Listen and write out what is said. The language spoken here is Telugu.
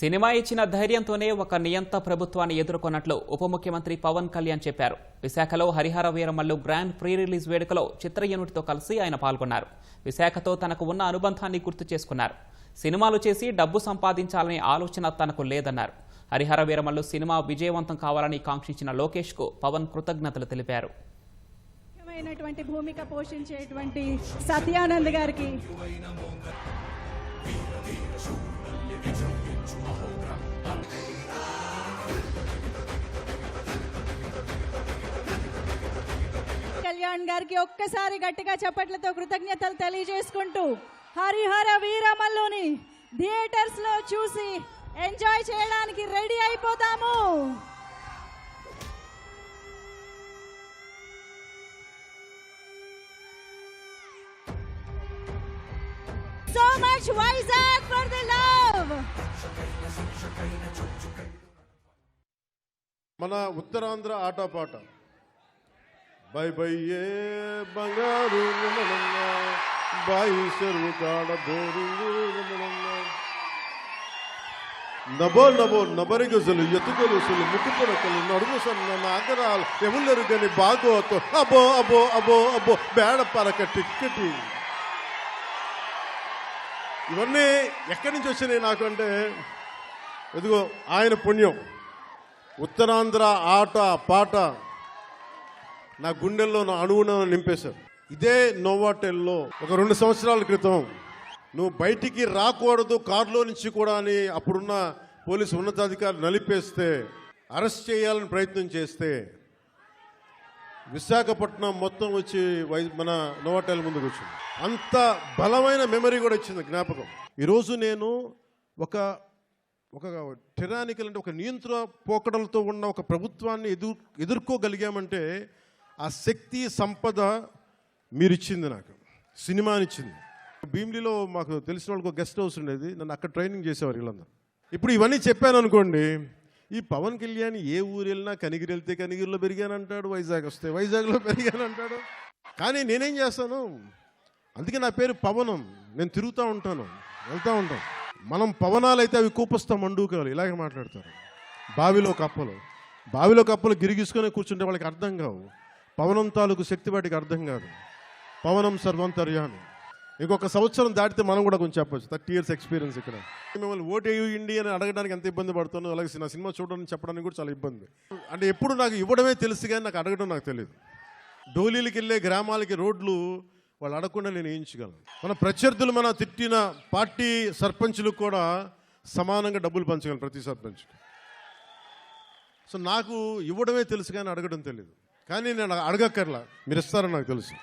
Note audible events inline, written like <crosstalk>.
సినిమా ఇచ్చిన ధైర్యంతోనే ఒక నియంత ప్రభుత్వాన్ని ఎదుర్కొన్నట్లు ఉప ముఖ్యమంత్రి పవన్ కళ్యాణ్ చెప్పారు. విశాఖలో Harihara Veeramallu grand pre release వేడుకలో చిత్ర యూనిట్తో కలిసి ఆయన పాల్గొన్నారు. విశాఖతో తనకు ఉన్న అనుబంధాన్ని గుర్తు చేసుకున్నారు. సినిమాలు చేసి డబ్బు సంపాదించాలనే ఆలోచన తనకు లేదన్నారు. హరిహర వీరమల్లు సినిమా విజయవంతం కావాలని కాంక్షించిన లోకేష్కు పవన్ కృతజ్ఞతలు తెలిపారు. ముఖ్యమైనటువంటి భూమిక పోషించేటువంటి సత్యానంద్ గారికి కళ్యాణ్ గారికి ఒక్కసారి గట్టిగా చప్పట్లతో కృతజ్ఞతలు తెలియజేసుకుంటూ హరిహర వీరమల్లుని థియేటర్స్లో చూసి ఎంజాయ్ చేయడానికి రెడీ అయిపోతాము so much Vizag for the మన ఉత్తరాంధ్ర ఆటపాట. బై బై ఏ బంగారు బాయి చెరువు కాడ బోరు నబో నభో నభో నబరిగజలు ఎతుగొలుసులు ముక్కు నడుము సన్న నాగరాలు ఎవరు గని బాగోతో అబో అబో అబో అబో బేడ పరక టిక్కటి. ఇవన్నీ ఎక్కడి నుంచి వచ్చినాయి నాకు అంటే ఇదిగో ఆయన పుణ్యం. ఉత్తరాంధ్ర ఆట పాట నా గుండెల్లో నా అణువున నింపేశారు. ఇదే నోవాటెల్లో ఒక రెండు సంవత్సరాల క్రితం నువ్వు బయటికి రాకూడదు కారులో నుంచి కూడా అని అప్పుడున్న పోలీసు ఉన్నతాధికారి నలిపేస్తే అరెస్ట్ చేయాలని ప్రయత్నం చేస్తే విశాఖపట్నం మొత్తం వచ్చి వై మన నోవాటెల్ ముందుకు వచ్చింది. అంత బలమైన మెమరీ కూడా వచ్చింది జ్ఞాపకం. ఈరోజు నేను ఒక ఒక టెరానికల్ అంటే ఒక నియంత్రణ పోకడలతో ఉన్న ఒక ప్రభుత్వాన్ని ఎదుర్ ఎదుర్కోగలిగామంటే ఆ శక్తి సంపద మీరు ఇచ్చింది నాకు. సినిమానిచ్చింది. భీమిలిలో మాకు తెలిసిన వాళ్ళకి ఒక గెస్ట్ హౌస్ ఉండేది. నన్ను అక్కడ ట్రైనింగ్ చేసేవారు వీళ్ళందరూ. ఇప్పుడు ఇవన్నీ చెప్పాను అనుకోండి ఈ పవన్ కళ్యాణ్ ఏ ఊరు వెళ్ళినా కనిగిరి వెళ్తే కనిగిరిలో పెరిగానంటాడు వైజాగ్ వస్తే వైజాగ్లో <laughs> పెరిగానంటాడు. కానీ నేనేం చేస్తాను? అందుకే నా పేరు పవనం. నేను తిరుగుతూ ఉంటాను వెళ్తూ ఉంటాను. మనం పవనాలు అయితే అవి కూపస్తాం మండుకోవాలి ఇలాగే మాట్లాడతారు. బావిలో కప్పలు. బావిలో కప్పలు గిరిగిసుకొని కూర్చుంటే వాళ్ళకి అర్థం కావు. పవనం తాలూకు శక్తి వాటికి అర్థం కాదు. పవనం సర్వంతర్యామి. ఇంకొక సంవత్సరం దాటితే మనం కూడా కొంచెం చెప్పొచ్చు. థర్టీ ఇయర్స్ ఎక్స్పీరియన్స్ ఇక్కడ. మిమ్మల్ని ఓటేయు ఇండి అని అడగడానికి ఎంత ఇబ్బంది పడుతుందో అలాగే నా సినిమా చూడడానికి చెప్పడానికి కూడా చాలా ఇబ్బంది. అంటే ఎప్పుడు నాకు ఇవ్వడమే తెలుసు కానీ నాకు అడగడం నాకు తెలియదు డోలీలకి వెళ్ళే గ్రామాలకి రోడ్లు వాళ్ళు అడగకుండా నేను వేయించగలను. మన ప్రత్యర్థులు మన తిట్టిన పార్టీ సర్పంచులకు కూడా సమానంగా డబ్బులు పంచగలను ప్రతి సర్పంచ్కి సో నాకు ఇవ్వడమే తెలుసు కానీ అడగడం తెలియదు కానీ నేను అడగక్కర్లా. మీరు ఇస్తారని నాకు తెలుసు.